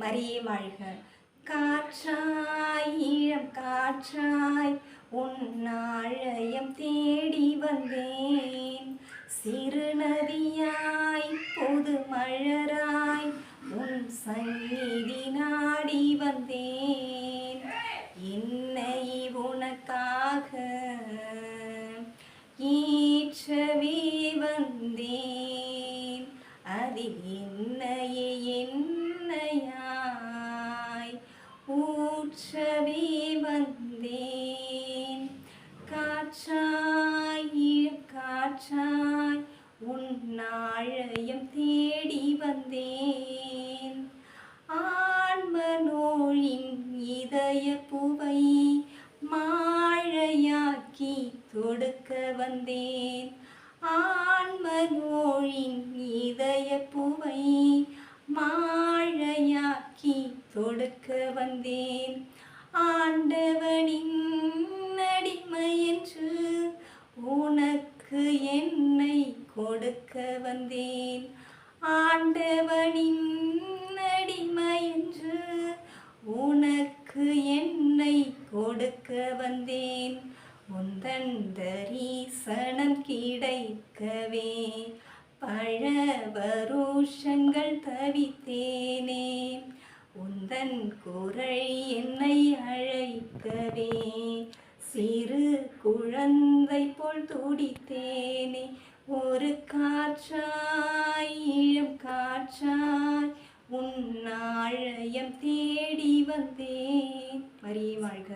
மரியே வாழ்க காற்றாய் ஈழம் காற்றாய் உன்னாழயம் தேடி வந்தேன். சிறு நதியாய் பொது மழராய் உன் சந்நிதி நாடி வந்தேன். என்னை உனக்காக ஈற்றவே வந்தேன். அதில் என்னையே காற்றாய் உன் நாழையும் தேடி வந்தேன். ஆன்மனோழின் இதய பூவை மாழையாக்கி தொடுக்க வந்தேன். ஆன்மனோழின் இதய பூவை மாழையாக்கி தொடுக்க வந்தேன். ஆண்டவனின் அடிமை என்று உன கொடுக்க வந்தேன். ஆண்டவனின் அடிமை என்று உனக்கு என்னை கொடுக்க வந்தேன். உந்தன் தரிசனம் கிடைக்கவே பழ வருஷங்கள் தவித்தேனே. உந்தன் குரல் என்னை அழைக்கவே சிறு குழந்தை போல் துடித்தேனே. ஒரு காற்றாய் ஈழம் காற்றாய் உன் ஆழயம் தேடி வந்தேன். மரியே வாழ்க.